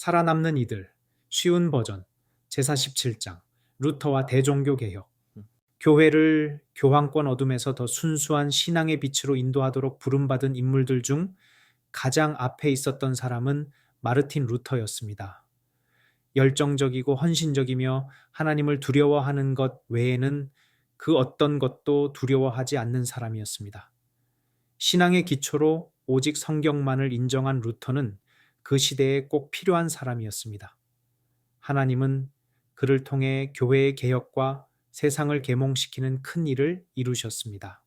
살아남는 이들, 쉬운 버전, 제사 17장, 루터와 대종교 개혁. 교회를 교황권 어둠에서 더 순수한 신앙의 빛으로 인도하도록 부름받은 인물들 중 가장 앞에 있었던 사람은 마르틴 루터였습니다. 열정적이고 헌신적이며 하나님을 두려워하는 것 외에는 그 어떤 것도 두려워하지 않는 사람이었습니다. 신앙의 기초로 오직 성경만을 인정한 루터는 그 시대에 꼭 필요한 사람이었습니다. 하나님은 그를 통해 교회의 개혁과 세상을 계몽시키는 큰 일을 이루셨습니다.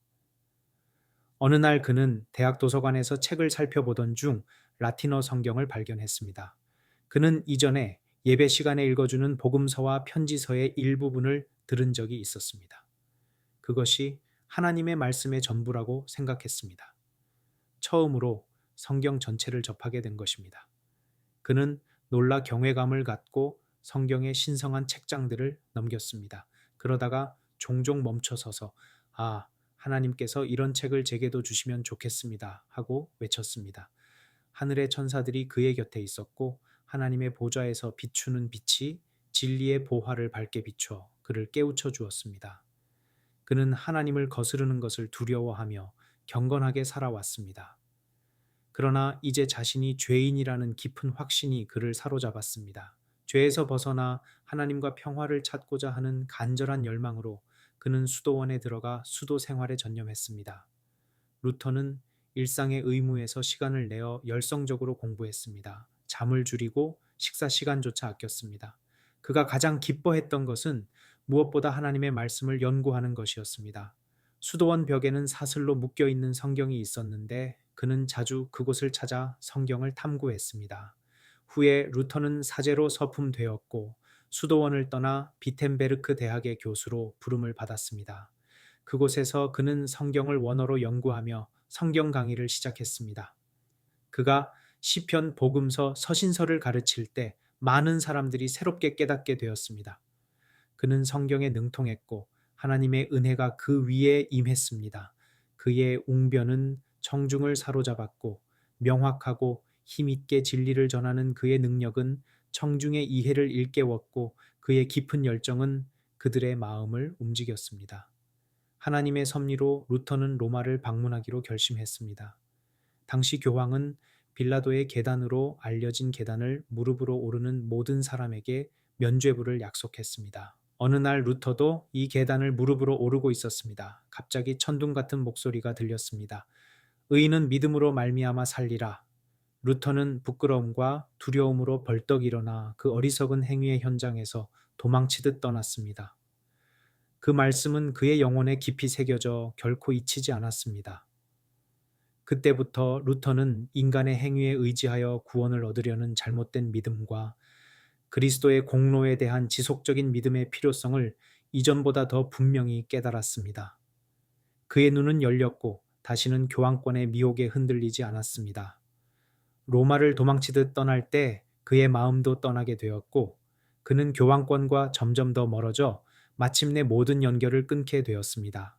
어느 날 그는 대학 도서관에서 책을 살펴보던 중 라틴어 성경을 발견했습니다. 그는 이전에 예배 시간에 읽어주는 복음서와 편지서의 일부분을 들은 적이 있었습니다. 그것이 하나님의 말씀의 전부라고 생각했습니다. 처음으로 성경 전체를 접하게 된 것입니다. 그는 놀라 경외감을 갖고 성경의 신성한 책장들을 넘겼습니다. 그러다가 종종 멈춰서서 아, 하나님께서 이런 책을 제게도 주시면 좋겠습니다. 하고 외쳤습니다. 하늘의 천사들이 그의 곁에 있었고 하나님의 보좌에서 비추는 빛이 진리의 보화를 밝게 비춰 그를 깨우쳐 주었습니다. 그는 하나님을 거스르는 것을 두려워하며 경건하게 살아왔습니다. 그러나 이제 자신이 죄인이라는 깊은 확신이 그를 사로잡았습니다. 죄에서 벗어나 하나님과 평화를 찾고자 하는 간절한 열망으로 그는 수도원에 들어가 수도 생활에 전념했습니다. 루터는 일상의 의무에서 시간을 내어 열성적으로 공부했습니다. 잠을 줄이고 식사 시간조차 아꼈습니다. 그가 가장 기뻐했던 것은 무엇보다 하나님의 말씀을 연구하는 것이었습니다. 수도원 벽에는 사슬로 묶여 있는 성경이 있었는데 그는 자주 그곳을 찾아 성경을 탐구했습니다. 후에 루터는 사제로 서품되었고 수도원을 떠나 비텐베르크 대학의 교수로 부름을 받았습니다. 그곳에서 그는 성경을 원어로 연구하며 성경 강의를 시작했습니다. 그가 시편, 복음서, 서신서를 가르칠 때 많은 사람들이 새롭게 깨닫게 되었습니다. 그는 성경에 능통했고 하나님의 은혜가 그 위에 임했습니다. 그의 웅변은 청중을 사로잡았고 명확하고 힘있게 진리를 전하는 그의 능력은 청중의 이해를 일깨웠고 그의 깊은 열정은 그들의 마음을 움직였습니다. 하나님의 섭리로 루터는 로마를 방문하기로 결심했습니다. 당시 교황은 빌라도의 계단으로 알려진 계단을 무릎으로 오르는 모든 사람에게 면죄부를 약속했습니다. 어느 날 루터도 이 계단을 무릎으로 오르고 있었습니다. 갑자기 천둥 같은 목소리가 들렸습니다. 의인은 믿음으로 말미암아 살리라. 루터는 부끄러움과 두려움으로 벌떡 일어나 그 어리석은 행위의 현장에서 도망치듯 떠났습니다. 그 말씀은 그의 영혼에 깊이 새겨져 결코 잊히지 않았습니다. 그때부터 루터는 인간의 행위에 의지하여 구원을 얻으려는 잘못된 믿음과 그리스도의 공로에 대한 지속적인 믿음의 필요성을 이전보다 더 분명히 깨달았습니다. 그의 눈은 열렸고 다시는 교황권의 미혹에 흔들리지 않았습니다. 로마를 도망치듯 떠날 때 그의 마음도 떠나게 되었고 그는 교황권과 점점 더 멀어져 마침내 모든 연결을 끊게 되었습니다.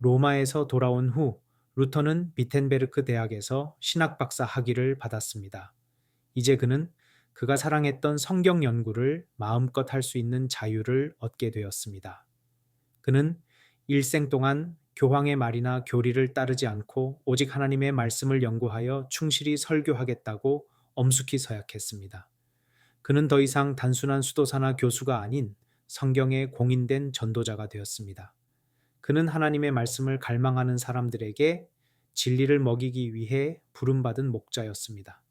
로마에서 돌아온 후 루터는 비텐베르크 대학에서 신학 박사 학위를 받았습니다. 이제 그는 그가 사랑했던 성경 연구를 마음껏 할 수 있는 자유를 얻게 되었습니다. 그는 일생 동안 교황의 말이나 교리를 따르지 않고 오직 하나님의 말씀을 연구하여 충실히 설교하겠다고 엄숙히 서약했습니다. 그는 더 이상 단순한 수도사나 교수가 아닌 성경에 공인된 전도자가 되었습니다. 그는 하나님의 말씀을 갈망하는 사람들에게 진리를 먹이기 위해 부름받은 목자였습니다.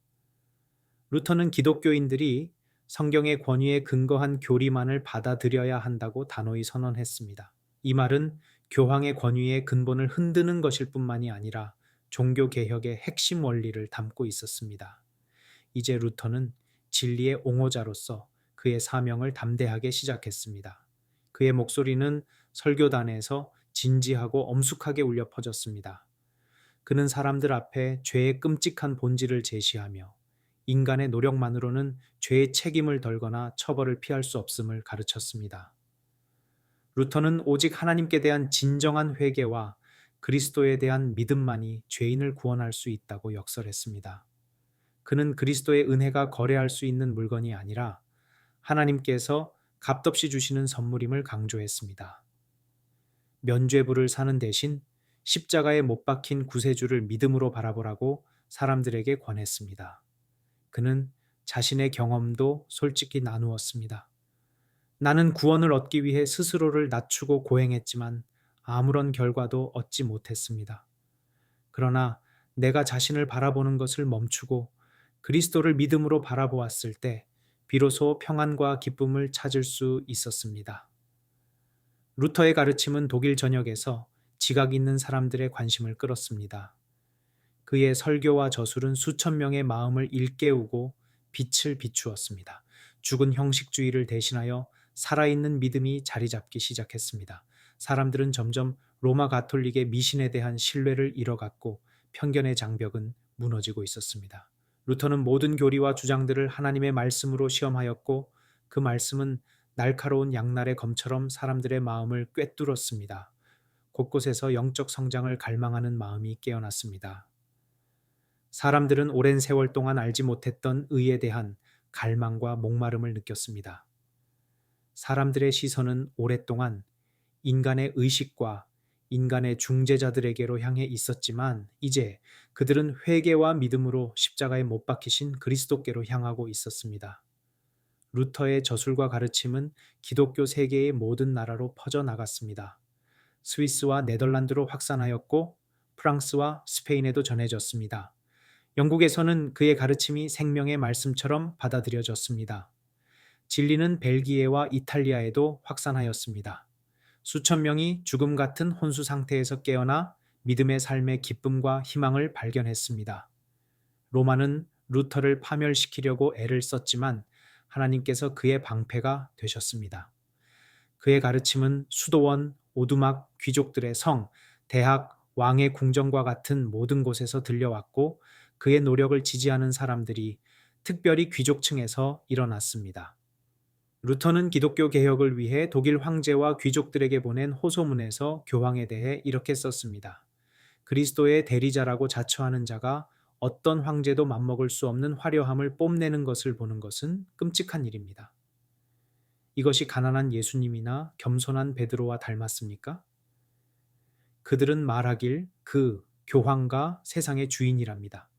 루터는 기독교인들이 성경의 권위에 근거한 교리만을 받아들여야 한다고 단호히 선언했습니다. 이 말은 교황의 권위의 근본을 흔드는 것일 뿐만이 아니라 종교 개혁의 핵심 원리를 담고 있었습니다. 이제 루터는 진리의 옹호자로서 그의 사명을 담대하게 시작했습니다. 그의 목소리는 설교단에서 진지하고 엄숙하게 울려 퍼졌습니다. 그는 사람들 앞에 죄의 끔찍한 본질을 제시하며 인간의 노력만으로는 죄의 책임을 덜거나 처벌을 피할 수 없음을 가르쳤습니다. 루터는 오직 하나님께 대한 진정한 회개와 그리스도에 대한 믿음만이 죄인을 구원할 수 있다고 역설했습니다. 그는 그리스도의 은혜가 거래할 수 있는 물건이 아니라 하나님께서 값없이 주시는 선물임을 강조했습니다. 면죄부를 사는 대신 십자가에 못 박힌 구세주를 믿음으로 바라보라고 사람들에게 권했습니다. 그는 자신의 경험도 솔직히 나누었습니다. 나는 구원을 얻기 위해 스스로를 낮추고 고행했지만 아무런 결과도 얻지 못했습니다. 그러나 내가 자신을 바라보는 것을 멈추고 그리스도를 믿음으로 바라보았을 때 비로소 평안과 기쁨을 찾을 수 있었습니다. 루터의 가르침은 독일 전역에서 지각 있는 사람들의 관심을 끌었습니다. 그의 설교와 저술은 수천 명의 마음을 일깨우고 빛을 비추었습니다. 죽은 형식주의를 대신하여 살아있는 믿음이 자리 잡기 시작했습니다. 사람들은 점점 로마 가톨릭의 미신에 대한 신뢰를 잃어갔고 편견의 장벽은 무너지고 있었습니다. 루터는 모든 교리와 주장들을 하나님의 말씀으로 시험하였고 그 말씀은 날카로운 양날의 검처럼 사람들의 마음을 꿰뚫었습니다. 곳곳에서 영적 성장을 갈망하는 마음이 깨어났습니다. 사람들은 오랜 세월 동안 알지 못했던 의에 대한 갈망과 목마름을 느꼈습니다. 사람들의 시선은 오랫동안 인간의 의식과 인간의 중재자들에게로 향해 있었지만 이제 그들은 회개와 믿음으로 십자가에 못 박히신 그리스도께로 향하고 있었습니다. 루터의 저술과 가르침은 기독교 세계의 모든 나라로 퍼져 나갔습니다. 스위스와 네덜란드로 확산하였고 프랑스와 스페인에도 전해졌습니다. 영국에서는 그의 가르침이 생명의 말씀처럼 받아들여졌습니다. 진리는 벨기에와 이탈리아에도 확산하였습니다. 수천 명이 죽음 같은 혼수 상태에서 깨어나 믿음의 삶의 기쁨과 희망을 발견했습니다. 로마는 루터를 파멸시키려고 애를 썼지만 하나님께서 그의 방패가 되셨습니다. 그의 가르침은 수도원, 오두막, 귀족들의 성, 대학, 왕의 궁정과 같은 모든 곳에서 들려왔고 그의 노력을 지지하는 사람들이 특별히 귀족층에서 일어났습니다. 루터는 기독교 개혁을 위해 독일 황제와 귀족들에게 보낸 호소문에서 교황에 대해 이렇게 썼습니다. 그리스도의 대리자라고 자처하는 자가 어떤 황제도 맞먹을 수 없는 화려함을 뽐내는 것을 보는 것은 끔찍한 일입니다. 이것이 가난한 예수님이나 겸손한 베드로와 닮았습니까? 그들은 말하길 그 교황과 세상의 주인이랍니다.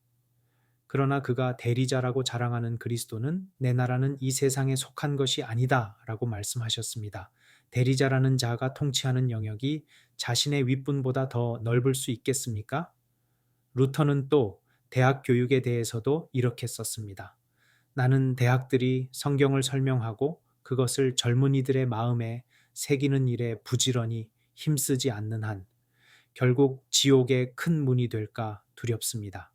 그러나 그가 대리자라고 자랑하는 그리스도는 내 나라는 이 세상에 속한 것이 아니다 라고 말씀하셨습니다. 대리자라는 자가 통치하는 영역이 자신의 윗분보다 더 넓을 수 있겠습니까? 루터는 또 대학 교육에 대해서도 이렇게 썼습니다. 나는 대학들이 성경을 설명하고 그것을 젊은이들의 마음에 새기는 일에 부지런히 힘쓰지 않는 한 결국 지옥의 큰 문이 될까 두렵습니다.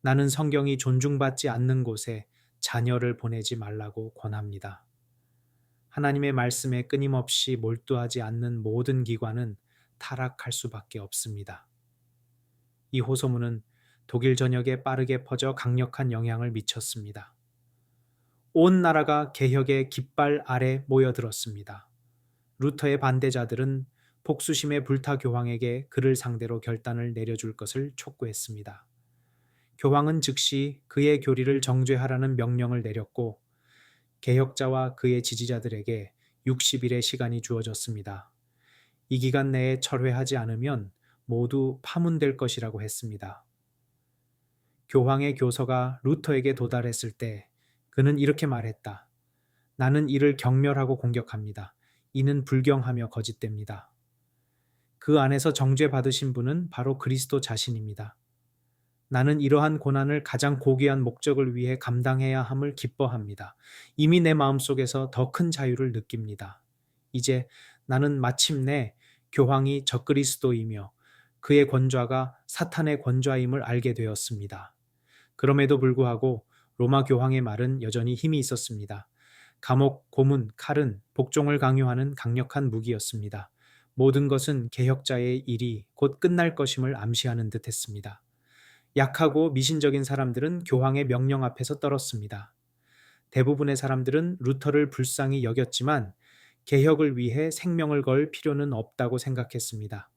나는 성경이 존중받지 않는 곳에 자녀를 보내지 말라고 권합니다. 하나님의 말씀에 끊임없이 몰두하지 않는 모든 기관은 타락할 수밖에 없습니다. 이 호소문은 독일 전역에 빠르게 퍼져 강력한 영향을 미쳤습니다. 온 나라가 개혁의 깃발 아래 모여들었습니다. 루터의 반대자들은 복수심의 불타 교황에게 그를 상대로 결단을 내려줄 것을 촉구했습니다. 교황은 즉시 그의 교리를 정죄하라는 명령을 내렸고 개혁자와 그의 지지자들에게 60일의 시간이 주어졌습니다. 이 기간 내에 철회하지 않으면 모두 파문될 것이라고 했습니다. 교황의 교서가 루터에게 도달했을 때 그는 이렇게 말했다. 나는 이를 경멸하고 공격합니다. 이는 불경하며 거짓됩니다. 그 안에서 정죄받으신 분은 바로 그리스도 자신입니다. 나는 이러한 고난을 가장 고귀한 목적을 위해 감당해야 함을 기뻐합니다. 이미 내 마음속에서 더 큰 자유를 느낍니다. 이제 나는 마침내 교황이 적그리스도이며 그의 권좌가 사탄의 권좌임을 알게 되었습니다. 그럼에도 불구하고 로마 교황의 말은 여전히 힘이 있었습니다. 감옥, 고문, 칼은 복종을 강요하는 강력한 무기였습니다. 모든 것은 개혁자의 일이 곧 끝날 것임을 암시하는 듯 했습니다. 약하고 미신적인 사람들은 교황의 명령 앞에서 떨었습니다. 대부분의 사람들은 루터를 불쌍히 여겼지만 개혁을 위해 생명을 걸 필요는 없다고 생각했습니다.